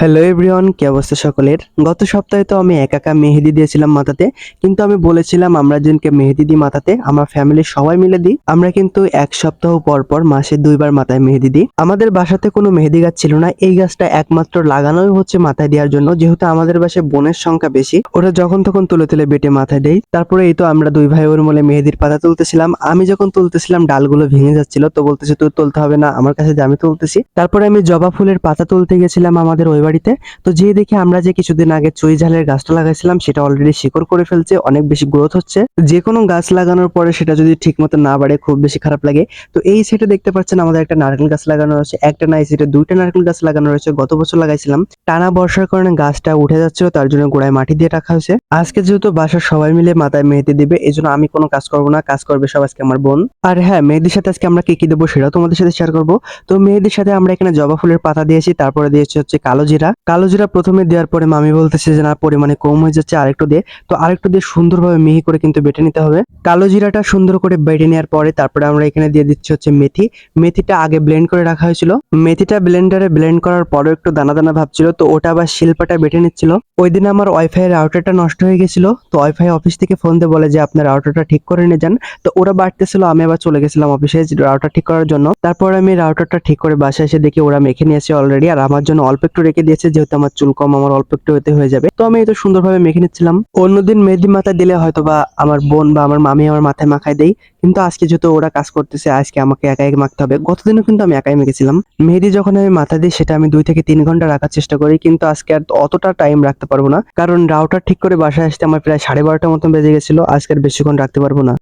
Hello everyone কি অবস্থা সকলের? গত সপ্তাহে তো আমি একা একা মেহেদি দিয়েছিলাম মাথাতে, কিন্তু আমি বলেছিলাম আমরা যেদিনকে মেহেদি দিই মাথাতে, আমার ফ্যামিলির সবাই মিলে দিই, আমরা কিন্তু এক সপ্তাহ পর পর মাসে দুইবার মাথায় মেহেদি দিই। আমাদের বাসাতে কোনো মেহেদি গাছ ছিল না, এই গাছটা একমাত্র লাগানোই হচ্ছে মাথায় দেওয়ার জন্য, যেহেতু আমাদের বাসায় বোনের সংখ্যা বেশি, ওরা যখন তখন তুলে তুলে বেটে মাথায় দেয়। তারপরে এই তো আমরা দুই ভাই ওর মলে মেহেদির পাতা তুলতেছিলাম, আমি যখন তুলতেছিলাম ডালগুলো ভেঙে যাচ্ছিল, তো বলতেছে তুই তুলতে হবে না, আমার কাছে যে আমি তুলতেছি। তারপরে আমি জবা ফুলের পাতা তুলতে গেছিলাম আমাদের ওই বাড়িতে। তো যে দেখি আমরা যে কিছুদিন আগে চুই ঝালের গাছটা লাগাইছিলাম, সেটা অলরেডি শিকড় করে ফেলছে, অনেক বেশি গ্রোথ হচ্ছে। যে কোনো গাছ লাগানোর পরে সেটা যদি ঠিক মতো না বাড়ে, খুব বেশি খারাপ লাগে। তো এই সেটে দেখতে পাচ্ছেন আমাদের একটা নারকেল গাছ লাগানো রয়েছে, একটা না, এই সেটে দুইটা নারকেল গাছ লাগানো রয়েছে। গত বছর লাগাইছিলাম। টানা বর্ষার কারণে গাছটা উঠে যাচ্ছিল, তার জন্য গোড়ায় মাটি দিয়ে রাখা হয়েছে। আজকে যেহেতু বাসার সবাই মিলে মাথায় মেহেদি দিবে এই জন্য আমি কোনো কাজ করব না, কাজ করবে সব আজকে আমার বোন। আর হ্যাঁ মেহেদির সাথে আজকে আমরা কি কি দেবো সেটাও তোমাদের সাথে শেয়ার করব। তো মেহেদির সাথে আমরা এখানে জবা ফুলের পাতা দিয়েছি, তারপরে দিয়েছি হচ্ছে কালো জিরা কালো জিরা প্রথমে দেওয়ার পরে মামি বলতেছে যে, না, পরিমাণে কম হয়ে যাচ্ছে, আরেকটু দিয়ে তো আরেকটু দিয়ে সুন্দরভাবে মিহি করে কিন্তু বেটে নিতে হবে। কালো জিরাটা সুন্দর করে বেটে নেওয়ার পরে তারপরে আমরা এখানে দিয়ে দিচ্ছি হচ্ছে মেথি। মেথিটা আগে ব্লেন্ড করে রাখা হয়েছিল। মেথিটা ব্লেন্ডারে ব্লেন্ড করার পরেও একটু দানা দানা ভাবছিল তো ওটা আবার শিল্পাটা বেটে নিচ্ছিল। ওই দিন আমার ওয়াইফাই রাউটারটা নষ্ট হয়ে গেছিল, তো ওয়াইফাই অফিস থেকে ফোন দিয়ে বলে যে, আপনার রাউটারটা ঠিক করে নিয়ে যান। তো ওরা বাড়তেছিল, আমি আবার চলে গেছিলাম অফিসে রাউটার ঠিক করার জন্য। তারপর আমি রাউটারটা ঠিক করে বাসায় এসে দেখি ওরা মেখে নিয়েছে অলরেডি আর আমার জন্য অল্প একটু রেখে দিয়েছে, যেহেতু আমার চুল কম, আমার অল্প একটু হতে হয়ে যাবে। তো আমি এটা সুন্দরভাবে মেখে নিচ্ছিলাম। অন্যদিন মেহেদি মাথায় দিলে হয়তো বা আমার বোন বা আমার মামি আমার মাথায় মাখায় দেয় কিন্তু আজকে যেহেতু ওরা কাজ করতেছে, আজকে আমাকে একা একা মাখতে হবে। গতদিনও কিন্তু আমি একাই মেখেছিলাম। মেহেদি যখন আমি মাথা দিই, সেটা আমি দুই থেকে তিন ঘণ্টা রাখার চেষ্টা করি। কিন্তু আজকে আর অতটা টাইম রাখতে পারব না। কারণ রাউটার ঠিক করে বাসায় আসতে আমার প্রায় সাড়ে বারোটার মতন বেজে গেছিল। আজকে আর বেশিক্ষণ রাখতে পারব না।